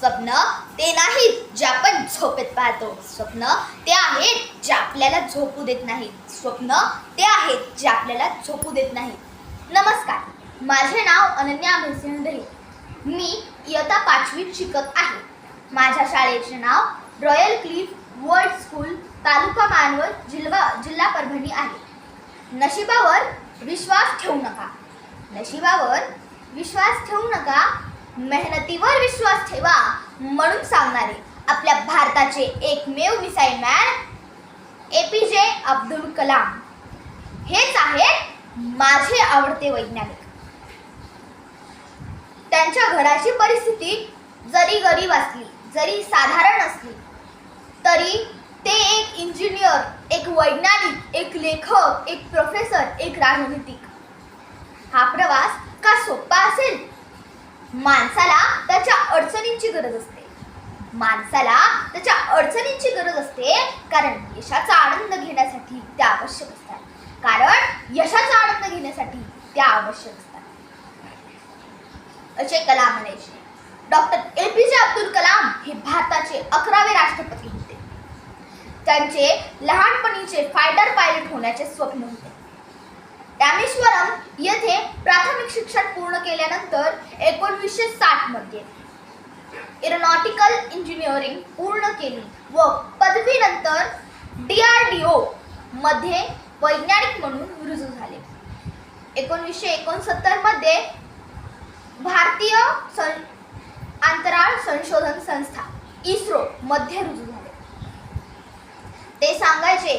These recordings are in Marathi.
स्वप्न ते नाहीत जे आपण झोपेत पाहतो. स्वप्न ते आहेत जे आपल्याला झोपू देत नाहीत. स्वप्न ते आहेत जे आपल्याला झोपू देत नाहीत. नमस्कार माझे नाव अनन्या भैसेन दहे मी इयत्ता पाचवीत शिकत आहे. माझ्या शाळेचे नाव रॉयल क्लिफ वर्ल्ड स्कूल तालुका मानवत जिल्हा जिल्हा परभणी आहे. नशिबावर विश्वास ठेवू नका. नशिबावर विश्वास ठेवू नका मेहनतीवर विश्वास ठेवा म्हणून सांगणारे आपल्या भारताचे एकमेव मिसाईल मॅन ए पी जे अब्दुल कलाम. हेच आहेत माझे आवडते वैज्ञानिक. त्यांच्या घराची परिस्थिती जरी गरीब असली जरी साधारण असली तरी ते एक इंजिनियर एक वैज्ञानिक एक लेखक एक प्रोफेसर एक राजनीतिक. हा प्रवास का सोपा असेल? माणसाला त्याच्या अडचणींची गरज असते. माणसाला त्याच्या अडचणींची गरज असते कारण यशाचा आनंद घेण्यासाठी त्या आवश्यक असतात. कारण यशाचा आनंद घेण्यासाठी त्या आवश्यक असतात. असे कलाम म्हणायचे. डॉक्टर ए पी जे अब्दुल कलाम हे भारताचे अकरावे राष्ट्रपती होते. त्यांचे लहानपणीचे फायटर पायलट होण्याचे स्वप्न होते. रामेश्वरम येथे प्राथमिक शिक्षण पूर्ण केल्यानंतर एकोणवीसशे साठमध्ये एरोनॉटिकल इंजिनिअरिंग पूर्ण केली व पदवीनंतर डी आर डी ओ मध्ये वैज्ञानिक म्हणून रुजू झाले. एकोणवीसशे एकोणसत्तरमध्ये भारतीय सं अंतराळ संशोधन संस्था इस्रो मध्ये रुजू झाले. ते सांगायचे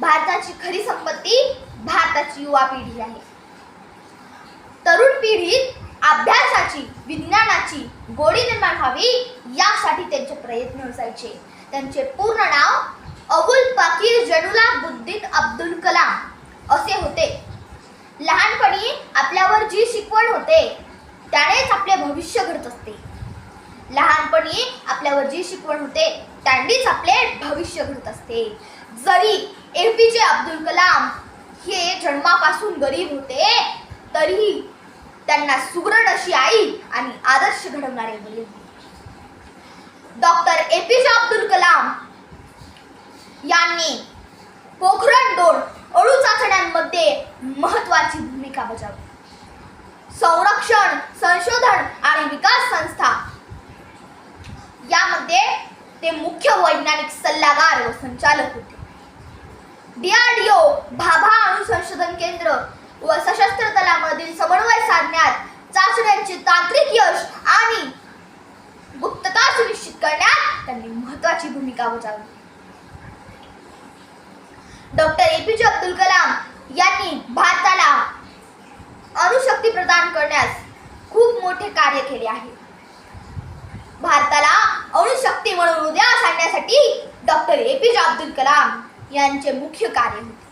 भारताची खरी संपत्ती भारताची युवा पिढी आहे. तरुण पिढीत अभ्यासाची विज्ञानाची गोडी निर्माण व्हावी यासाठी त्यांचे प्रयत्न असायचे. त्यांचे पूर्ण नाव अबुल पाकीर जनुला बुद्दीन अब्दुल कलाम असे होते. लहानपणी आपल्यावर जी शिकवण होते त्यानेच आपले भविष्य घडत असते. लहानपणी आपल्यावर जी शिकवण होते त्यांनीच आपले भविष्य घडत असते. जरी ए पी जे अब्दुल कलाम हे जन्मापासून गरीब होते तरीही त्यांना सुगरण अशी आई आणि आदर्श घडवणारे वडील. डॉक्टर ए पी जे अब्दुल कलाम यांनी पोखरण दोन अळू चाचण्यांमध्ये महत्वाची भूमिका बजावली. संरक्षण संशोधन आणि विकास संस्था. यामध्ये ते मुख्य वैज्ञानिक सल्लागार व संचालक होते. डीआरडीओ भाभा अणु संशोधन केंद्र व सशस्त्र दलामधील समन्वय साधण्यात चाचण्यांचे तांत्रिक यश आणि गुप्तता सुनिश्चित करण्यात त्यांनी महत्वाची भूमिका बजावली. डॉक्टर ए पी जे अब्दुल कलाम यांनी भारताला अणुशक्ती प्रदान करण्यास खूप मोठे कार्य केले आहे. भारताला अणुशक्ती म्हणून उद्या आणण्यासाठी डॉक्टर ए पी जे अब्दुल कलाम यांचे मुख्य कार्य होते.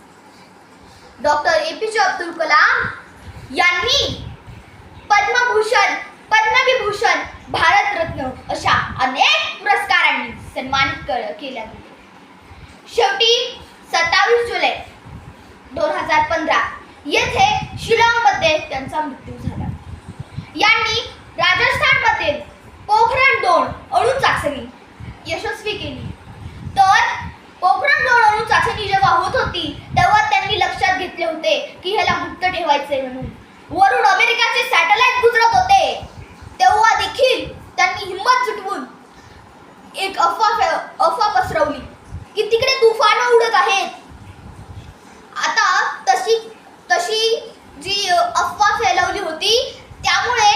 डॉक्टर ए पी जे अब्दुल कलाम यांनी पद्मभूषण पद्मविभूषण भारतरत्न अशा अनेक पुरस्कारांनी सन्मानित केल्या गेले शेवटी सत्तावीस जुलै दोन हजार पंधरा येथे शिलाँगमध्ये त्यांचा मृत्यू झाला. यांनी राजस्थानमधील पोखरण दोन अणु चाचणी यशस्वी केली तर पोखरण दोन अणु चाचणी जेव्हा होत होती तेव्हा त्यांनी लक्षात घेतले होते की ह्याला गुप्त म्हणून. वरून अमेरिकाचे सॅटेलाइट गुजरत होते. तेव्हा देखील त्यांनी हिंमत जुटवून एक अफवा अफवा पसरवली की तिकडे तुफान उडत आहेत. आता तशी तशी जी अफवा फैलवली होती त्यामुळे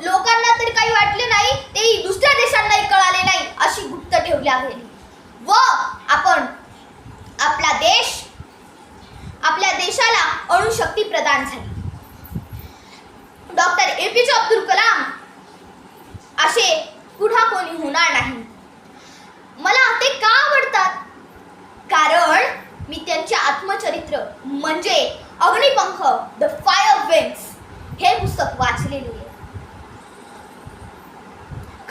लोकांना तरी काही वाटले नाही ते दुसऱ्या देशांनाही कळाले नाही अशी गुप्त ठेवली आहे व आपण आपला देश आपल्या देशाला शक्ती प्रदान झाली. डॉक्टर ए पी जे अब्दुल कलाम असे पुन्हा कोणी होणार नाही. मला ते का आवडतात? कारण मी त्यांचे आत्मचरित्र म्हणजे अग्निपंख द फायर विंग्स हे पुस्तक वाचलेले आहे.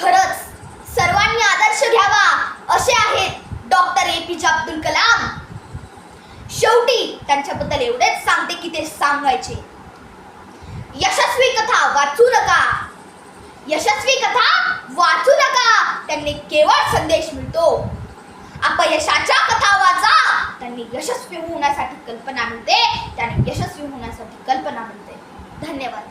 खरंच सर्वांनी आदर्श घ्यावा असे आहेत डॉक्टर ए पी जे अब्दुल कलाम. शेवटी त्यांच्याबद्दल एवढेच ते सांगायचे. यशस्वी कथा वाचू नका. यशस्वी कथा वाचू नका. त्यांनी केवळ संदेश मिळतो. अपयशाच्या कथा वाचा. त्यांनी यशस्वी होण्यासाठी कल्पना मिळते. त्यांनी यशस्वी होण्यासाठी कल्पना मिळते. धन्यवाद.